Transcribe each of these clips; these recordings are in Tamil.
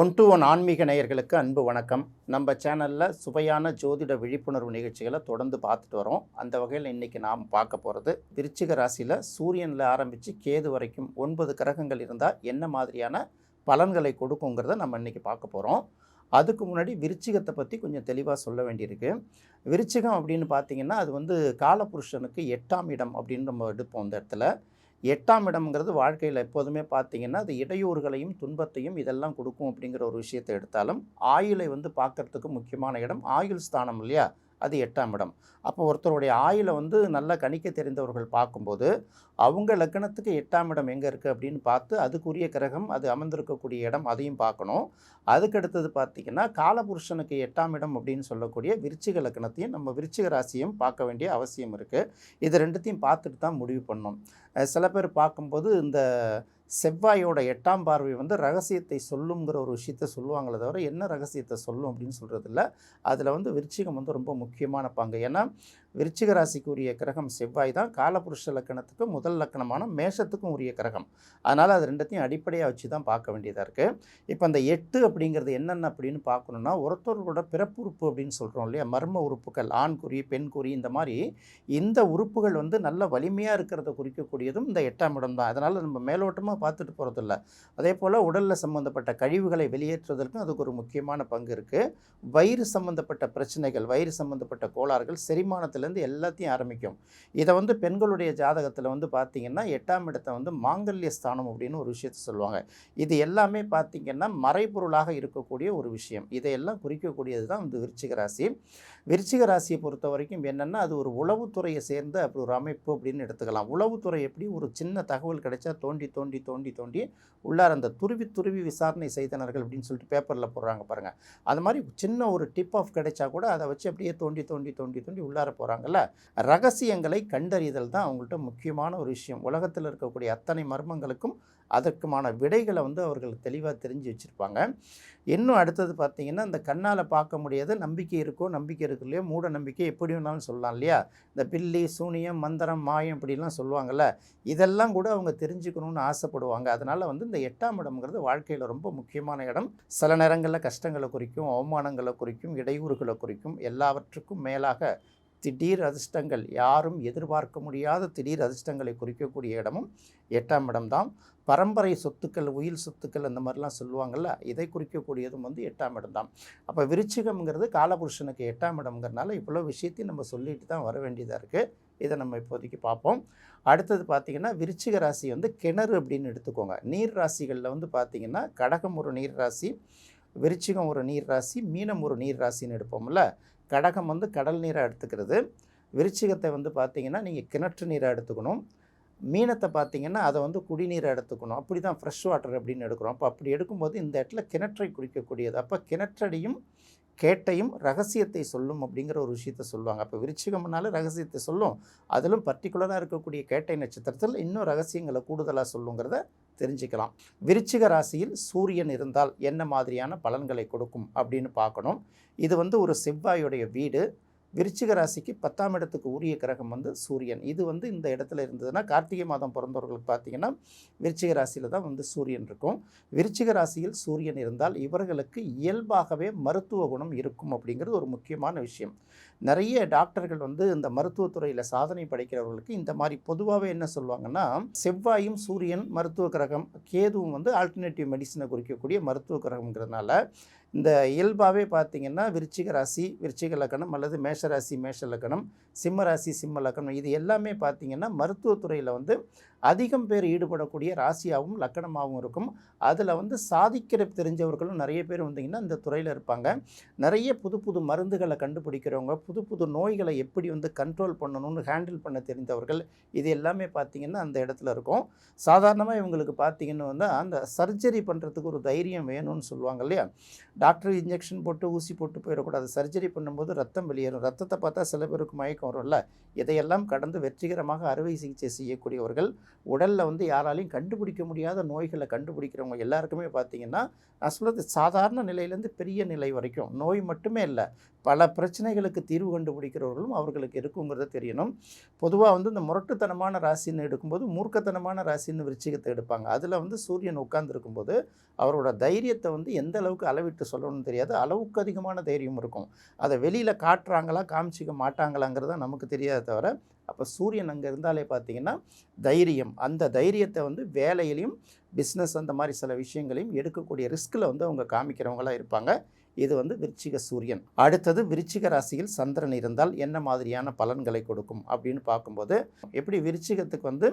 ஒன் டு ஒன் ஆன்மீக நேயர்களுக்கு அன்பு வணக்கம். நம்ம சேனலில் சுவையான ஜோதிட விழிப்புணர்வு நிகழ்ச்சிகளை தொடர்ந்து பார்த்துட்டு வரோம். அந்த வகையில் இன்றைக்கி நாம் பார்க்க போகிறது விருச்சிக ராசியில் சூரியனில் ஆரம்பித்து கேது வரைக்கும் ஒன்பது கிரகங்கள் இருந்தால் என்ன மாதிரியான பலன்களை கொடுக்குங்கிறத நம்ம இன்றைக்கி பார்க்க போகிறோம் அதுக்கு முன்னாடி விருச்சிகத்தை பற்றி கொஞ்சம் தெளிவாக சொல்ல வேண்டியிருக்கு. விருச்சிகம் அப்படின்னு பார்த்தீங்கன்னா அது வந்து காலபுருஷனுக்கு எட்டாம் இடம் அப்படின்னு நம்ம எடுப்போம் அந்த இடத்துல. எட்டாம் இடம்ங்கிறது வாழ்க்கையில் எப்போதுமே பார்த்தீங்கன்னா அது இடையூறுகளையும் துன்பத்தையும் இதெல்லாம் கொடுக்கும் அப்படிங்கிற ஒரு விஷயத்தை எடுத்தாலும் ஆயுளை வந்து பார்க்கறதுக்கு முக்கியமான இடம் ஆயுள் ஸ்தானம் இல்லையா? அது எட்டாம் இடம். அப்போ ஒருத்தருடைய ஆயுளை வந்து நல்லா கணிக்க தெரிந்தவர்கள் பார்க்கும்போது அவங்க லக்கணத்துக்கு எட்டாம் இடம் எங்கே இருக்குது அப்படின்னு பார்த்து அதுக்குரிய கிரகம் அது அமர்ந்திருக்கக்கூடிய இடம் அதையும் பார்க்கணும். அதுக்கு அடுத்தது பார்த்திங்கன்னா காலபுருஷனுக்கு எட்டாம் இடம் அப்படின்னு சொல்லக்கூடிய விருச்சிக லக்கணத்தையும் நம்ம விருச்சிக ராசியும் பார்க்க வேண்டிய அவசியம் இருக்குது இது ரெண்டுத்தையும் பார்த்துட்டு தான் முடிவு பண்ணணும். சில பேர் பார்க்கும்போது இந்த செவ்வாயோட எட்டாம் பார்வை வந்து ரகசியத்தை சொல்லுங்கிற ஒரு விஷயத்த சொல்லுவாங்களே தவிர என்ன ரகசியத்தை சொல்லும் அப்படின்னு சொல்கிறது இல்லை அதில் வந்து விருச்சிகம் வந்து ரொம்ப முக்கியமான பங்கு. ஏன்னா விருச்சிக ராசிக்கு உரிய கிரகம் செவ்வாய் தான். காலபுருஷ லக்கணத்துக்கு முதல் லக்கணமான மேஷத்துக்கும் உரிய கிரகம். அதனால் அது ரெண்டத்தையும் அடிப்படையாக வச்சு தான் பார்க்க வேண்டியதாக இருக்குது இப்போ அந்த எட்டு அப்படிங்கிறது என்னென்ன அப்படின்னு பார்க்கணுன்னா ஒருத்தரோட பிறப்புறுப்பு அப்படின்னு சொல்கிறோம் இல்லையா? மர்ம உறுப்புகள் ஆண் குறி பெண் குறி இந்த மாதிரி இந்த உறுப்புகள் வந்து நல்ல வலிமையாக இருக்கிறத குறிக்கக்கூடியதும் இந்த எட்டாம் இடம் தான். அதனால் நம்ம மேலோட்டமாக பார்த்துட்டு போகிறதில்ல அதே போல் உடலில் சம்மந்தப்பட்ட கழிவுகளை வெளியேற்றுவதற்கும் அதுக்கு ஒரு முக்கியமான பங்கு இருக்குது வயிறு சம்மந்தப்பட்ட பிரச்சனைகள் வயிறு சம்மந்தப்பட்ட கோளாறுகள் செரிமானத்தில் செரிமானத்திலேருந்து எல்லாத்தையும் ஆரம்பிக்கும். இதை வந்து பெண்களுடைய ஜாதகத்தில் வந்து பார்த்திங்கன்னா எட்டாம் இடத்தை வந்து மாங்கல்ய ஸ்தானம் அப்படின்னு ஒரு விஷயத்தை சொல்லுவாங்க. இது எல்லாமே பார்த்திங்கன்னா மறைபொருளாக இருக்கக்கூடிய ஒரு விஷயம். இதையெல்லாம் குறிக்கக்கூடியது தான் வந்து விருச்சிக ராசி. விருச்சிக ராசியை பொறுத்த வரைக்கும் என்னென்னா அது ஒரு உளவுத்துறையை சேர்ந்த அப்படி ஒரு அமைப்பு அப்படின்னு எடுத்துக்கலாம். உளவுத்துறை எப்படி? ஒரு சின்ன தகவல் கிடைச்சா தோண்டி தோண்டி தோண்டி தோண்டி உள்ளார அந்த துருவி துருவி விசாரணை செய்தனர்கள் அப்படின்னு சொல்லிட்டு பேப்பரில் போடுறாங்க பாருங்கள் அது மாதிரி சின்ன ஒரு டிப் ஆஃப் கிடைச்சா கூட அதை வச்சு அப்படியே தோண்டி தோண்டி தோண்டி தோண்டி உள்ளார போகிறாங்க போகிறாங்கல்ல ரகசியங்களை கண்டறிதல் தான் அவங்கள்ட்ட முக்கியமான ஒரு விஷயம். உலகத்தில் இருக்கக்கூடிய அத்தனை மர்மங்களுக்கும் அதற்குமான விடைகளை வந்து அவர்கள் தெளிவாக தெரிஞ்சு வச்சுருப்பாங்க. இன்னும் அடுத்தது பார்த்திங்கன்னா இந்த கண்ணால் பார்க்க முடியாத. நம்பிக்கை இருக்கோ நம்பிக்கை இருக்கு இல்லையோ மூட நம்பிக்கை எப்படி வேணாலும் சொல்லலாம் இல்லையா? இந்த பில்லி சூனியம் மந்திரம் மாயம் இப்படிலாம் சொல்லுவாங்கள்ல இதெல்லாம் கூட அவங்க தெரிஞ்சுக்கணும்னு ஆசைப்படுவாங்க. அதனால் வந்து இந்த எட்டாம் இடம்ங்கிறது வாழ்க்கையில் ரொம்ப முக்கியமான இடம். சில நேரங்களில் கஷ்டங்களை குறிக்கும் அவமானங்களை குறிக்கும் இடையூறுகளை குறிக்கும் எல்லாவற்றுக்கும் மேலாக திடீர் அதிர்ஷ்டங்கள் யாரும் எதிர்பார்க்க முடியாத திடீர் அதிர்ஷ்டங்களை குறிக்கக்கூடிய இடமும் எட்டாம் இடம்தான் பரம்பரை சொத்துக்கள் உயில் சொத்துக்கள் அந்த மாதிரிலாம் சொல்லுவாங்கள்ல இதை குறிக்கக்கூடியதும் வந்து எட்டாம் இடம் தான். அப்போ விருச்சிகம்ங்கிறது காலபுருஷனுக்கு எட்டாம் இடம்ங்கிறனால இவ்வளோ விஷயத்தையும் நம்ம சொல்லிட்டு தான் வர வேண்டியதாக இருக்குது இதை நம்ம இப்போதைக்கு பார்ப்போம். அடுத்தது பார்த்திங்கன்னா விருச்சிக ராசி வந்து கிணறு அப்படின்னு எடுத்துக்கோங்க. நீர் ராசிகளில் வந்து பார்த்திங்கன்னா கடகம் ஒரு நீர் ராசி விருச்சிகம் ஒரு நீர் ராசி மீனம் ஒரு நீர் ராசின்னு எடுப்போம்ல. கடகம் வந்து கடல் நீரை எடுத்துக்கிறது. விருச்சிகத்தை வந்து பார்த்திங்கன்னா நீங்கள் கிணற்று நீரை எடுத்துக்கணும். மீனத்தை பார்த்தீங்கன்னா அதை வந்து குடிநீரை எடுத்துக்கணும். அப்படி தான் ஃப்ரெஷ் வாட்டர் அப்படின்னு எடுக்கிறோம். அப்போ அப்படி எடுக்கும்போது இந்த இடத்துல கிணற்றை குறிக்கக்கூடியது அப்போ கிணற்றடியும் கேட்டையும் ரகசியத்தை சொல்லும் அப்படிங்கிற ஒரு விஷயத்தை சொல்லுவாங்க. அப்போ விருச்சிகம்னால ரகசியத்தை சொல்லும். அதிலும் பர்டிகுலராக இருக்கக்கூடிய கேட்டை நட்சத்திரத்தில் இன்னும் ரகசியங்களை கூடுதலாக சொல்லுங்கிறத தெரிஞ்சுக்கலாம். விருச்சிக ராசியில் சூரியன் இருந்தால் என்ன மாதிரியான பலன்களை கொடுக்கும் அப்படின்னு பார்க்கணும். இது வந்து ஒரு செவ்வாயுடைய வீடு. விருச்சிக ராசிக்கு பத்தாம் இடத்துக்கு உரிய கிரகம் வந்து சூரியன். இது வந்து இந்த இடத்துல இருந்ததுன்னா கார்த்திகை மாதம் பிறந்தவர்களுக்கு பார்த்தீங்கன்னா விருச்சிக ராசியில் தான் வந்து சூரியன் இருக்கும். விருச்சிக ராசியில் சூரியன் இருந்தால் இவர்களுக்கு இயல்பாகவே மருத்துவ குணம் இருக்கும் அப்படிங்கிறது ஒரு முக்கியமான விஷயம். நிறைய டாக்டர்கள் வந்து இந்த மருத்துவத்துறையில் சாதனை படைக்கிறவர்களுக்கு இந்த மாதிரி பொதுவாகவே என்ன சொல்லுவாங்கன்னா செவ்வாயும் சூரியன் மருத்துவ கிரகம் கேதுவும் வந்து ஆல்டர்னேட்டிவ் மெடிசனை குறிக்கக்கூடிய மருத்துவ கிரகங்கிறதுனால இந்த இயல்பாகவே பார்த்திங்கன்னா விருச்சிக ராசி விருச்சிக லக்கணம் அல்லது மேஷராசி மேஷ லக்கணம் சிம்ம ராசி சிம்ம லக்கணம் இது எல்லாமே பார்த்திங்கன்னா மருத்துவத்துறையில் வந்து அதிகம் பேர் ஈடுபடக்கூடிய ராசியாகவும் லக்கணமாகவும் இருக்கும். அதில் வந்து சாதிக்கிற தெரிஞ்சவர்களும் நிறைய பேர் வந்தீங்கன்னா இந்த துறையில் இருப்பாங்க. நிறைய புது புது மருந்துகளை கண்டுபிடிக்கிறவங்க புது புது நோய்களை எப்படி வந்து கண்ட்ரோல் பண்ணணும்னு ஹேண்டில் பண்ண தெரிந்தவர்கள் இது எல்லாமே பார்த்திங்கன்னா அந்த இடத்துல இருக்கும். சாதாரணமாக இவங்களுக்கு பார்த்திங்கன்னா வந்து அந்த சர்ஜரி பண்ணுறதுக்கு ஒரு தைரியம் வேணும்னு சொல்லுவாங்க இல்லையா? டாக்டர் இன்ஜெக்ஷன் போட்டு ஊசி போட்டு போயிடக்கூடாது. சர்ஜரி பண்ணும்போது ரத்தம் வெளியேறும். ரத்தத்தை பார்த்தா சில பேருக்கு மயக்கம் வரும்ல. இதையெல்லாம் கடந்து வெற்றிகரமாக அறுவை சிகிச்சை செய்யக்கூடியவர்கள் உடலில் வந்து யாராலையும் கண்டுபிடிக்க முடியாத நோய்களை கண்டுபிடிக்கிறவங்க எல்லாருக்குமே பார்த்தீங்கன்னா நான் சொல்கிறது சாதாரண நிலையிலேருந்து பெரிய நிலை வரைக்கும். நோய் மட்டுமே இல்லை. பல பிரச்சனைகளுக்கு தீர்வு கண்டுபிடிக்கிறவர்களும் அவர்களுக்கு இருக்குங்கிறத தெரியணும். பொதுவாக வந்து இந்த முரட்டுத்தனமான ராசின்னு எடுக்கும்போது மூர்க்கத்தனமான ராசின்னு விருச்சிகத்தை எடுப்பாங்க. அதில் வந்து சூரியன் உட்கார்ந்துருக்கும்போது அவரோட தைரியத்தை வந்து எந்த அளவுக்கு அளவிட்டு சொல்லணும்னு தெரியாது. அளவுக்கு அதிகமான தைரியம் இருக்கும். அதை வெளியில் காட்டுறாங்களா காமிச்சிக்க மாட்டாங்களாங்கிறத நமக்கு தெரியாத தவிர அப்போ சூரியன் அங்கே இருந்தாலே பார்த்தீங்கன்னா தைரியம். அந்த தைரியத்தை வந்து வேலையிலையும் பிஸ்னஸ் அந்த மாதிரி சில விஷயங்களையும் எடுக்கக்கூடிய ரிஸ்கில் வந்து அவங்க காமிக்கிறவங்களாக இருப்பாங்க. இது வந்து விருச்சிக சூரியன். அடுத்தது விருச்சிக ராசியில் சந்திரன் இருந்தால் என்ன மாதிரியான பலன்களை கொடுக்கும் அப்படின்னு பார்க்கும்போது எப்படி விருச்சிகத்துக்கு வந்து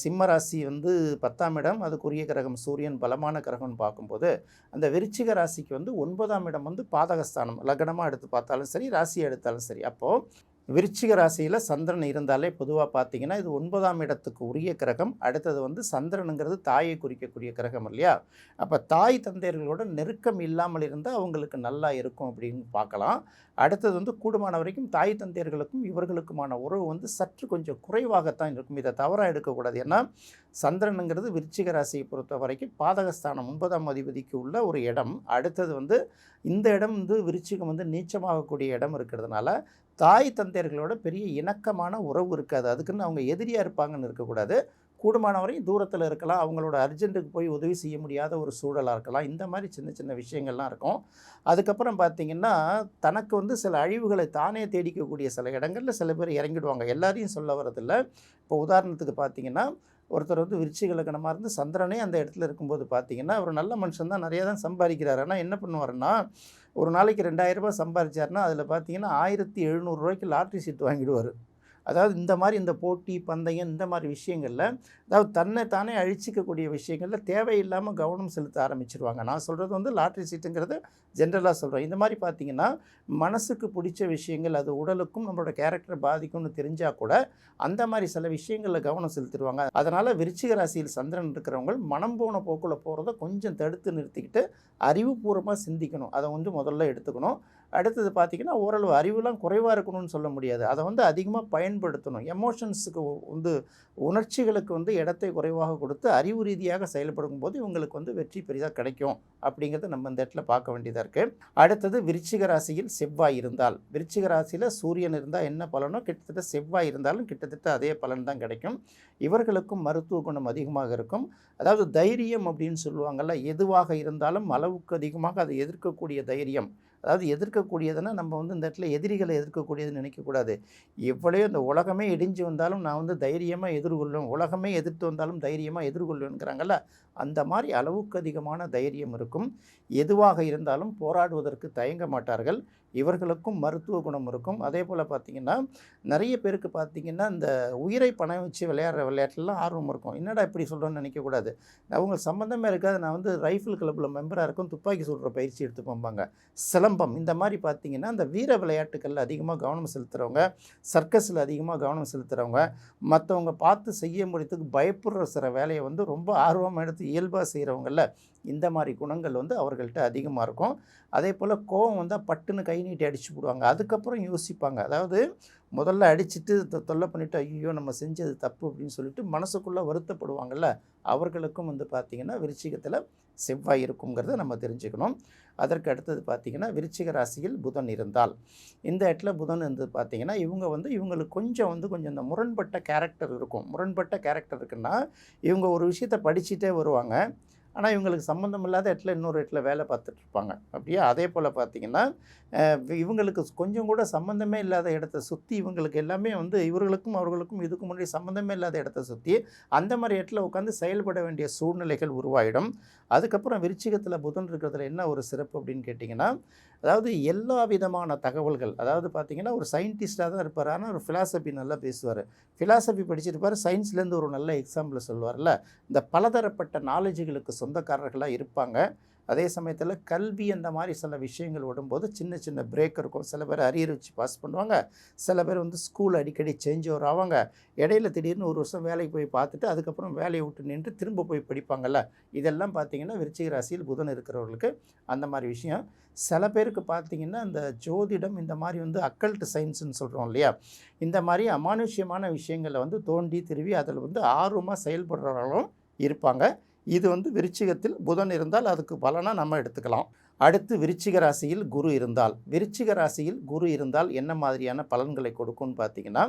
சிம்ம ராசி வந்து பத்தாம் இடம் அதுக்குரிய கிரகம் சூரியன் பலமான கிரகம்னு பார்க்கும்போது அந்த விருச்சிக ராசிக்கு வந்து ஒன்பதாம் இடம் வந்து பாதகஸ்தானம். லக்னமாக எடுத்து பார்த்தாலும் சரி ராசியை எடுத்தாலும் சரி. அப்போது விருச்சிக ராசியில் சந்திரன் இருந்தாலே பொதுவாக பார்த்தீங்கன்னா இது ஒன்பதாம் இடத்துக்கு உரிய கிரகம். அடுத்தது வந்து சந்திரனுங்கிறது தாயை குறிக்கக்கூடிய கிரகம் இல்லையா? அப்போ தாய் தந்தையர்களோட நெருக்கம் இல்லாமல் இருந்தால் அவங்களுக்கு நல்லா இருக்கும் அப்படின்னு பார்க்கலாம். அடுத்தது வந்து கூடுமான வரைக்கும் தாய் தந்தையர்களுக்கும் இவர்களுக்குமான உறவு வந்து சற்று கொஞ்சம் குறைவாகத்தான் இருக்கும். இதை தவறாக எடுக்கக்கூடாது. ஏன்னா சந்திரனுங்கிறது விருச்சிக ராசியை பொறுத்த வரைக்கும் பாதகஸ்தானம் ஒன்பதாம் அதிபதிக்கு உள்ள ஒரு இடம். அடுத்தது வந்து இந்த இடம் வந்து விருச்சிகம் வந்து நீச்சமாகக்கூடிய இடம் இருக்கிறதுனால தாய் தந்தையர்களோட பெரிய இணக்கமான உறவு இருக்காது. அதுக்குன்னு அவங்க எதிரியாக இருப்பாங்கன்னு இருக்கக்கூடாது. கூடுமான வரையும் தூரத்தில் இருக்கலாம். அவங்களோட அர்ஜென்ட்டுக்கு போய் உதவி செய்ய முடியாத ஒரு சூழலாக இருக்கலாம். இந்த மாதிரி சின்ன சின்ன விஷயங்கள்லாம் இருக்கும். அதுக்கப்புறம் பார்த்திங்கன்னா தனக்கு வந்து சில அழிவுகளை தானே தேடிக்கக்கூடிய சில இடங்களில் சில பேர் இறங்கிடுவாங்க. எல்லாரையும் சொல்ல வரதில்ல இப்போ உதாரணத்துக்கு பார்த்தீங்கன்னா ஒருத்தர் வந்து விருச்சிக லக்கணமாக இருந்து சந்திரனே அந்த இடத்துல இருக்கும்போது பார்த்தீங்கன்னா அவர் நல்ல மனுஷன் தான் நிறையா தான் சம்பாதிக்கிறார். ஆனால் என்ன பண்ணுவாருன்னா ஒரு நாளைக்கு ரெண்டாயிரரூபா சம்பாதிச்சார்னா சம்பாதிச்சாருன்னா அதில் பார்த்தீங்கன்னா ஆயிரத்தி எழுநூறுரூவாய்க்கு லாட்ரி சீட் வாங்கிடுவார். அதாவது இந்த மாதிரி இந்த போட்டி பந்தயம் இந்த மாதிரி விஷயங்களில் அதாவது தன்னை தானே அழிச்சிக்கக்கூடிய விஷயங்களில் தேவையில்லாமல் கவனம் செலுத்த ஆரம்பிச்சிருவாங்க. நான் சொல்கிறது வந்து லாட்ரி சீட்டுங்கிறது ஜென்ரலாக சொல்கிறோம் இந்த மாதிரி பார்த்தீங்கன்னா மனசுக்கு பிடிச்ச விஷயங்கள் அது உடலுக்கும் நம்மளோட கேரக்டரை பாதிக்கும்னு தெரிஞ்சால் கூட அந்த மாதிரி சில விஷயங்களில் கவனம் செலுத்திடுவாங்க. அதனால் விருச்சிக ராசியில் சந்திரன் இருக்கிறவங்க மனம் போன போக்கில் போகிறத கொஞ்சம் தடுத்து நிறுத்திக்கிட்டு அறிவுபூர்வமாக சிந்திக்கணும். அதை வந்து முதல்ல எடுத்துக்கணும். அடுத்தது பார்த்திங்கன்னா ஓரளவு அறிவுலாம் குறைவாக இருக்கணும்னு சொல்ல முடியாது. அதை வந்து அதிகமாக பயன்படுத்தணும். எமோஷன்ஸுக்கு வந்து உணர்ச்சிகளுக்கு வந்து இடத்தை குறைவாக கொடுத்து அறிவு ரீதியாக செயல்படும் போது இவங்களுக்கு வந்து வெற்றி பெரிதாக கிடைக்கும். அப்படிங்கிறத நம்ம இந்த இடத்துல பார்க்க வேண்டியதாக இருக்குது அடுத்தது விருச்சிக ராசியில் செவ்வாய் இருந்தால். விருச்சிக ராசியில் சூரியன் இருந்தால் என்ன பலனோ கிட்டத்தட்ட செவ்வாய் இருந்தாலும் கிட்டத்தட்ட அதே பலன் தான் கிடைக்கும். இவர்களுக்கும் மருத்துவ குணம் அதிகமாக இருக்கும். அதாவது தைரியம் அப்படின்னு சொல்லுவாங்கள்ல எதுவாக இருந்தாலும் அளவுக்கு அதிகமாக அதை எதிர்க்கக்கூடிய தைரியம் அதாவது எதிர்க்கக்கூடியதுன்னா நம்ம வந்து இந்த இடத்துல எதிரிகளை எதிர்க்கக்கூடியதுன்னு நினைக்கக்கூடாது. எவ்வளோ இந்த உலகமே இடிஞ்சு வந்தாலும் நான் வந்து தைரியமாக எதிர்கொள்ளும் உலகமே எதிர்த்து வந்தாலும் தைரியமாக எதிர்கொள்ளுங்கிறாங்கல்ல அந்த மாதிரி அளவுக்கு அதிகமான தைரியம் இருக்கும். எதுவாக இருந்தாலும் போராடுவதற்கு தயங்க மாட்டார்கள். இவர்களுக்கும் மருத்துவ குணம் இருக்கும். அதே போல் பார்த்திங்கன்னா நிறைய பேருக்கு பார்த்திங்கன்னா இந்த உயிரை பணம் வச்சு விளையாடுற விளையாட்டுலாம் ஆர்வம் இருக்கும். என்னடா இப்படி சொல்கிறோன்னு நினைக்கக்கூடாது அவங்க சம்மந்தமே இருக்காது. நான் வந்து ரைஃபிள் கிளப்பில் மெம்பராக இருக்கும். துப்பாக்கி சுடுற பயிற்சி எடுத்து போம்பாங்க. சிலம்பம். இந்த மாதிரி பார்த்திங்கன்னா இந்த வீர விளையாட்டுகளில் அதிகமாக கவனம் செலுத்துகிறவங்க சர்க்கஸில் அதிகமாக கவனம் செலுத்துகிறவங்க மற்றவங்க பார்த்து செய்ய முடியத்துக்கு பயப்படுற சில வேலையை வந்து ரொம்ப ஆர்வமாக எடுத்து இயல்பாக செய்கிறவங்கள இந்த மாதிரி குணங்கள் வந்து அவர்கள்ட்ட அதிகமாக இருக்கும். அதே போல் கோவம் வந்தால் பட்டுன்னு கை நீட்டி அடிச்சு போடுவாங்க. அதுக்கப்புறம் யோசிப்பாங்க. அதாவது முதல்ல அடிச்சுட்டு தொல்லை பண்ணிவிட்டு ஐயோ நம்ம செஞ்சது தப்பு அப்படின்னு சொல்லிட்டு மனசுக்குள்ளே வருத்தப்படுவாங்கல்ல. அவர்களுக்கும் வந்து பார்த்திங்கன்னா விருச்சிகத்தில் செவ்வாய் இருக்குங்கிறத நம்ம தெரிஞ்சுக்கணும். அதற்கு அடுத்தது பார்த்திங்கன்னா விருச்சிக ராசியில் புதன் இருந்தால். இந்த இடத்துல புதன் இருந்து பார்த்திங்கன்னா இவங்க வந்து இவங்களுக்கு கொஞ்சம் வந்து கொஞ்சம் இந்த முரண்பட்ட கேரக்டர் இருக்கும். முரண்பட்ட கேரக்டர் இருக்குன்னா இவங்க ஒரு விஷயத்தை படிச்சுட்டே வருவாங்க. ஆனால் இவங்களுக்கு சம்மந்தம் இல்லாத இடத்துல இன்னொரு இடத்துல வேலை பார்த்துட்டு இருப்பாங்க. அப்படியே அதே போல் பார்த்தீங்கன்னா இவங்களுக்கு கொஞ்சம் கூட சம்மந்தமே இல்லாத இடத்த சுற்றி இவங்களுக்கு எல்லாமே வந்து இவர்களுக்கும் அவர்களுக்கும் இதுக்கு முன்னாடி சம்மந்தமே இல்லாத இடத்த சுற்றி அந்த மாதிரி இடத்துல உட்காந்து செயல்பட வேண்டிய சூழ்நிலைகள் உருவாயிடும். அதுக்கப்புறம் விருச்சிகத்தில் புதன் இருக்கிறதுல என்ன ஒரு சிறப்பு அப்படின்னு கேட்டிங்கன்னா அதாவது எல்லா விதமான தகவல்கள் அதாவது பார்த்தீங்கன்னா ஒரு சயின்டிஸ்டாக தான் இருப்பார். ஆனால் ஒரு ஃபிலாசபி நல்லா பேசுவார். ஃபிலாசபி படிச்சிருப்பார். சயின்ஸ்லேருந்து ஒரு நல்ல எக்ஸாம்பிள் சொல்லுவார்ல இந்த பலதரப்பட்ட நாலேஜுகளுக்கு சொந்தக்காரர்களாக இருப்பாங்க. அதே சமயத்தில் கல்வி அந்த மாதிரி சில விஷயங்கள் விடும்போது சின்ன சின்ன பிரேக் இருக்கும். சில பேர் அரியர் வச்சு பாஸ் பண்ணுவாங்க. சில பேர் வந்து ஸ்கூல் அடிக்கடி சேஞ்ச் ஓவர் ஆவாங்க. இடையில திடீர்னு ஒரு வருஷம் வேலைக்கு போய் பார்த்துட்டு அதுக்கப்புறம் வேலையை விட்டு நின்று திரும்ப போய் படிப்பாங்கல்ல. இதெல்லாம் பார்த்தீங்கன்னா விருச்சிக ராசியில் புதன் இருக்கிறவர்களுக்கு அந்த மாதிரி விஷயம். சில பேருக்கு பார்த்தீங்கன்னா இந்த ஜோதிடம் இந்த மாதிரி வந்து அக்கல்ட் சயின்ஸ்னு சொல்கிறோம் இல்லையா? இந்த மாதிரி அமானுஷ்யமான விஷயங்களை வந்து தோண்டி திருவி அதில் வந்து ஆர்வமாக செயல்படுறவர்களும் இருப்பாங்க. இது வந்து விருச்சிகத்தில் புதன் இருந்தால் அதுக்கு பலனாக நம்ம எடுத்துக்கலாம். அடுத்து விருச்சிக ராசியில் குரு இருந்தால். விருச்சிக ராசியில் குரு இருந்தால் என்ன மாதிரியான பலன்களை கொடுக்கும்னு பார்த்தீங்கன்னா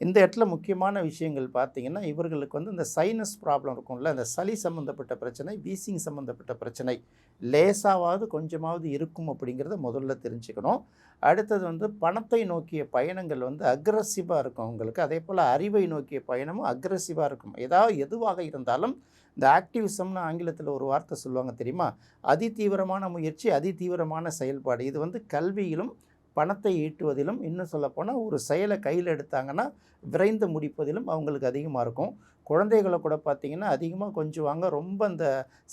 இந்த இடத்துல முக்கியமான விஷயங்கள் பார்த்தீங்கன்னா இவர்களுக்கு வந்து இந்த சைனஸ் ப்ராப்ளம் இருக்கும்ல இந்த சளி சம்மந்தப்பட்ட பிரச்சனை வீசிங் சம்மந்தப்பட்ட பிரச்சனை லேசாவது கொஞ்சமாவது இருக்கும் அப்படிங்கிறத முதல்ல தெரிஞ்சுக்கணும். அடுத்தது வந்து பணத்தை நோக்கிய பயணங்கள் வந்து அக்ரஸிவாக இருக்கும் அவங்களுக்கு. அதே போல் அறிவை நோக்கிய பயணமும் அக்ரஸிவாக இருக்கும். ஏதாவது எதுவாக இருந்தாலும் இந்த ஆக்டிவிசம்னு ஆங்கிலத்தில் ஒரு வார்த்தை சொல்லுவாங்க தெரியுமா? அதி தீவிரமான முயற்சி அதி தீவிரமான செயல்பாடு. இது வந்து கல்வியிலும் பணத்தை ஈட்டுவதிலும் இன்னும் சொல்லப்போனால் ஒரு செயலை கையில் எடுத்தாங்கன்னா விரைந்து முடிப்பதிலும் அவங்களுக்கு அதிகமாக இருக்கும். குழந்தைகளை கூட பார்த்திங்கன்னா அதிகமாக கொஞ்சுவாங்க ரொம்ப அந்த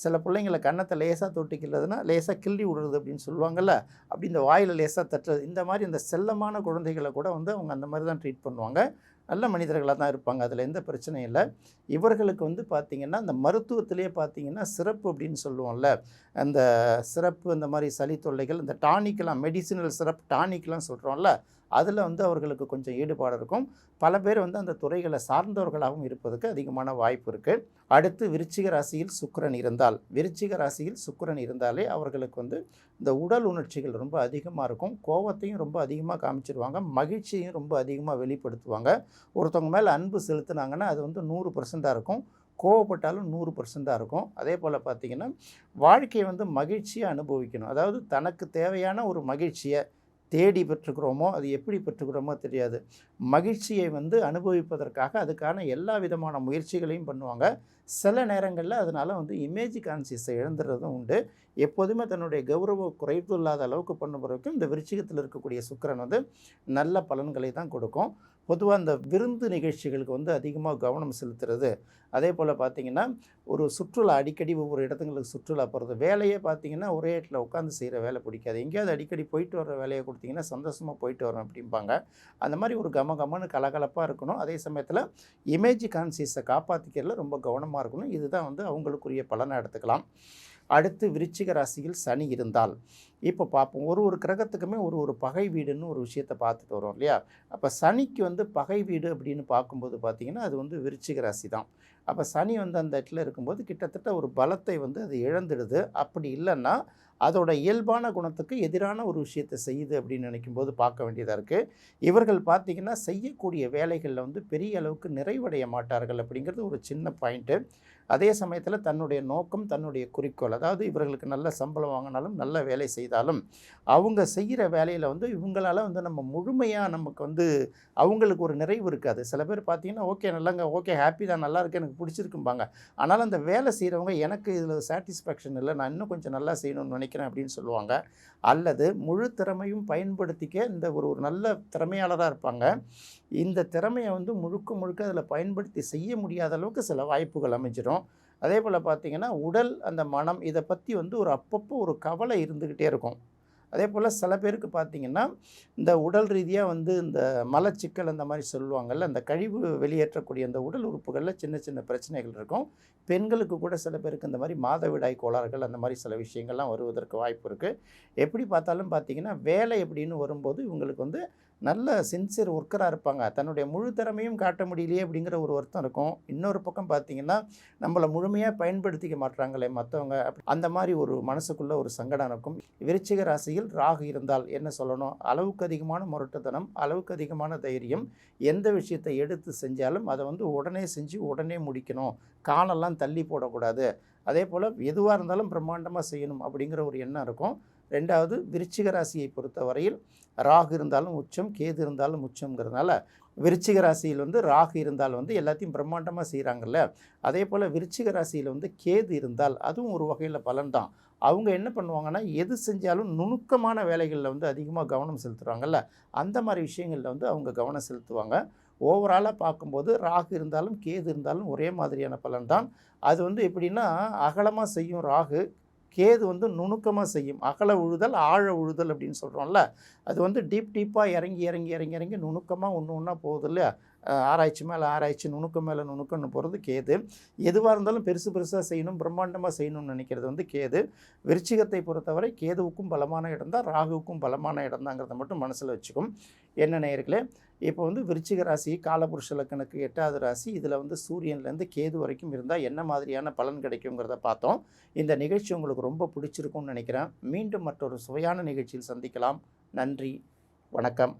சில பிள்ளைங்களை கன்னத்தை லேசாக தொட்டிக்கிறதுனா லேசாக கிள்ளி விடுறது அப்படின்னு சொல்லுவாங்கள்ல அப்படி இந்த வாயில் லேசாக தட்டுறது இந்த மாதிரி இந்த செல்லமான குழந்தைகளை கூட வந்து அவங்க அந்த மாதிரி தான் ட்ரீட் பண்ணுவாங்க. நல்ல மனிதர்களாக தான் இருப்பாங்க. அதில் எந்த பிரச்சனையும் இல்லை. இவர்களுக்கு வந்து பார்த்திங்கன்னா இந்த மருத்துவத்திலே பார்த்திங்கன்னா சிறப்பு அப்படின்னு சொல்லுவோம்ல. அந்த சிறப்பு இந்த மாதிரி சளி தொல்லைகள் இந்த டானிக்கெலாம் மெடிசினல் சிறப்பு டானிக்லாம் சொல்கிறோம்ல அதில் வந்து அவர்களுக்கு கொஞ்சம் ஈடுபாடு இருக்கும். பல பேர் வந்து அந்த துறைகளை சார்ந்தவர்களாகவும் இருப்பதற்கு அதிகமான வாய்ப்பு இருக்குது அடுத்து விருச்சிக ராசியில் சுக்கரன் இருந்தால் விருச்சிக ராசியில் சுக்கரன் இருந்தாலே அவர்களுக்கு வந்து இந்த உடல் உணர்ச்சிகள் ரொம்ப அதிகமாக இருக்கும். கோவத்தையும் ரொம்ப அதிகமாக காமிச்சிருவாங்க. மகிழ்ச்சியும் ரொம்ப அதிகமாக வெளிப்படுத்துவாங்க. ஒருத்தவங்க மேலே அன்பு செலுத்துனாங்கன்னா அது வந்து நூறு பர்சண்ட்டாக இருக்கும். கோவப்பட்டாலும் நூறு பர்சண்ட்டாக இருக்கும். அதே போல் பார்த்திங்கன்னா வாழ்க்கையை வந்து மகிழ்ச்சியாக அனுபவிக்கணும். அதாவது தனக்கு தேவையான ஒரு மகிழ்ச்சியை தேடி பெற்றுக்கிறோமோ அது எப்படி பெற்றுக்கிறோமோ தெரியாது. மகிழ்ச்சியை வந்து அனுபவிப்பதற்காக அதுக்கான எல்லா விதமான முயற்சிகளையும் பண்ணுவாங்க. சில நேரங்களில் அதனால் வந்து இமேஜ் கான்சியஸை இழந்துறதும் உண்டு. எப்போதுமே தன்னுடைய கௌரவ குறைவு இல்லாத அளவுக்கு பண்ணும் வரைக்கும் இந்த விருச்சிகத்தில் இருக்கக்கூடிய சுக்கிரன் வந்து நல்ல பலன்களை தான் கொடுக்கும். பொதுவாக இந்த விருந்து நிகழ்ச்சிகளுக்கு வந்து அதிகமாக கவனம் செலுத்துறது. அதே போல் பார்த்திங்கன்னா ஒரு சுற்றுலா அடிக்கடி ஒவ்வொரு இடத்துங்களுக்கு சுற்றுலா போகிறது வேலையே பார்த்திங்கன்னா ஒரே இடத்துல உட்காந்து செய்கிற வேலை பிடிக்காது. எங்கேயாவது அடிக்கடி போயிட்டு வர வேலையை கொடுத்தீங்கன்னா சந்தோஷமாக போயிட்டு வரோம் அப்படிம்பாங்க. அந்த மாதிரி ஒரு கம கமன்னு கலகலப்பாக இருக்கணும். அதே சமயத்தில் இமேஜ் கான்சியஸை காப்பாற்றிக்கிறதுல ரொம்ப கவனமாக இருக்கணும். இதுதான் வந்து அவங்களுக்குரிய பலனை எடுத்துக்கலாம். அடுத்து விருச்சிக ராசியில் சனி இருந்தால். இப்போ பார்ப்போம். ஒரு ஒரு கிரகத்துக்குமே ஒரு ஒரு பகை வீடுன்னு ஒரு விஷயத்தை பார்த்துட்டு வரோம் இல்லையா? அப்போ சனிக்கு வந்து பகை வீடு அப்படின்னு பார்க்கும்போது பார்த்திங்கன்னா அது வந்து விருச்சிக ராசி தான். அப்போ சனி வந்து அந்த இடத்துல இருக்கும்போது கிட்டத்தட்ட ஒரு பலத்தை வந்து அது இழந்துடுது. அப்படி இல்லைன்னா அதோட இயல்பான குணத்துக்கு எதிரான ஒரு விஷயத்தை செய்யுது அப்படின்னு நினைக்கும்போது பார்க்க வேண்டியதாக இருக்குது இவர்கள் பார்த்திங்கன்னா செய்யக்கூடிய வேலைகளில் வந்து பெரிய அளவுக்கு நிறைவடைய மாட்டார்கள் அப்படிங்கிறது ஒரு சின்ன பாயிண்ட்டு. அதே சமயத்தில் தன்னுடைய நோக்கம் தன்னுடைய குறிக்கோள் அதாவது இவர்களுக்கு நல்ல சம்பளம் வாங்கினாலும் நல்ல வேலை செய்தாலும் அவங்க செய்கிற வேலையில் வந்து இவங்களால் வந்து நம்ம முழுமையாக நமக்கு வந்து அவங்களுக்கு ஒரு நிறைவு இருக்காது. சில பேர் பார்த்தீங்கன்னா ஓகே நல்லாங்க ஓகே ஹாப்பி தான் நல்லா இருக்கு எனக்கு பிடிச்சிருக்கும்பாங்க. ஆனால் அந்த வேலை செய்கிறவங்க எனக்கு இதில் சாட்டிஸ்ஃபேக்ஷன் இல்லை நான் இன்னும் கொஞ்சம் நல்லா செய்யணும்னு நினைக்கிறேன் அப்படின்னு சொல்லுவாங்க. அல்லது முழு திறமையும் பயன்படுத்திக்க இந்த ஒரு ஒரு நல்ல திறமையாளராக இருப்பாங்க. இந்த திறமையை வந்து முழுக்க முழுக்க அதில் பயன்படுத்தி செய்ய முடியாத அளவுக்கு சில வாய்ப்புகள் அமைஞ்சிடும். அதே போல் பார்த்திங்கன்னா உடல் அந்த மனம் இதை பற்றி வந்து ஒரு அப்பப்போ ஒரு கவலை இருந்துக்கிட்டே இருக்கும். அதே போல் சில பேருக்கு பார்த்திங்கன்னா இந்த உடல் ரீதியாக வந்து இந்த மலச்சிக்கல் அந்த மாதிரி சொல்லுவாங்கள்ல அந்த கழிவு வெளியேற்றக்கூடிய அந்த உடல் உறுப்புகளில் சின்ன சின்ன பிரச்சனைகள் இருக்கும். பெண்களுக்கு கூட சில பேருக்கு இந்த மாதிரி மாதவிடாய் கோளாறுகள் அந்த மாதிரி சில விஷயங்கள்லாம் வருவதற்கு வாய்ப்பு இருக்குது எப்படி பார்த்தாலும் பார்த்திங்கன்னா வேலை எப்படின்னு வரும்போது இவங்களுக்கு வந்து நல்ல சின்சியர் ஒர்க்கராக இருப்பாங்க. தன்னுடைய முழு திறமையும் காட்ட முடியலையே அப்படிங்கிற ஒரு வருத்தம் இருக்கும். இன்னொரு பக்கம் பார்த்திங்கன்னா நம்மளை முழுமையாக பயன்படுத்திக்க மாட்டுறாங்களே மற்றவங்க அந்த மாதிரி ஒரு மனசுக்குள்ளே ஒரு சங்கடம் இருக்கும். விருச்சிக ராசியில் ராகு இருந்தால் என்ன சொல்லணும்? அளவுக்கு அதிகமான முரட்டுத்தனம் அளவுக்கு அதிகமான தைரியம் எந்த விஷயத்தை எடுத்து செஞ்சாலும் அதை வந்து உடனே செஞ்சு உடனே முடிக்கணும். காலெல்லாம் தள்ளி போடக்கூடாது. அதே போல் எதுவாக இருந்தாலும் பிரம்மாண்டமாக செய்யணும் அப்படிங்கிற ஒரு எண்ணம் இருக்கும். ரெண்டாவது விருச்சிக ராசியை பொறுத்தவரையில் ராகு இருந்தாலும் உச்சம் கேது இருந்தாலும் உச்சம்ங்கிறதுனால விருச்சிக ராசியில் வந்து ராகு இருந்தால் வந்து எல்லாத்தையும் பிரம்மாண்டமாக செய்கிறாங்கல்ல அதே போல் விருச்சிக ராசியில் வந்து கேது இருந்தால் அதுவும் ஒரு வகையில் பலன்தான். அவங்க என்ன பண்ணுவாங்கன்னா எது செஞ்சாலும் நுணுக்கமான வேலைகளில் வந்து அதிகமாக கவனம் செலுத்துகிறாங்கல்ல அந்த மாதிரி விஷயங்களில் வந்து அவங்க கவனம் செலுத்துவாங்க. ஓவராலாக பார்க்கும்போது ராகு இருந்தாலும் கேது இருந்தாலும் ஒரே மாதிரியான பலன் தான் அது வந்து எப்படின்னா அகலமாக செய்யும் ராகு கேது வந்து நுணுக்கமாக செய்யும். அகல உழுதல் ஆழ உழுதல் அப்படின்னு சொல்கிறோம்ல அது வந்து டீப் டீப்பாக இறங்கி இறங்கி இறங்கி இறங்கி நுணுக்கமாக ஒன்று ஒன்றா போகுது இல்லையா? ஆராய்ச்சி மேலே ஆராய்ச்சி நுணுக்கம் மேலே நுணுக்கம்னு போகிறது கேது. எதுவாக இருந்தாலும் பெருசு பெருசாக செய்யணும் பிரம்மாண்டமாக செய்யணும்னு நினைக்கிறது வந்து கேது. விருச்சிகத்தை பொறுத்தவரை கேதுவுக்கும் பலமான இடம் தான் ராகுவுக்கும் பலமான இடம் தாங்கிறத மட்டும் மனசில் வச்சுக்கும். என்ன நேயர்களே இப்போ வந்து விருச்சிக ராசி காலபுருஷ லக்கணக்கு எட்டாவது ராசி இதில் வந்து சூரியன்லேருந்து கேது வரைக்கும் இருந்தால் என்ன மாதிரியான பலன் கிடைக்குங்கிறத பார்த்தோம். இந்த நிகழ்ச்சி உங்களுக்கு ரொம்ப பிடிச்சிருக்கும்னு நினைக்கிறேன். மீண்டும் மற்றொரு சுவையான நிகழ்ச்சியில் சந்திக்கலாம். நன்றி வணக்கம்.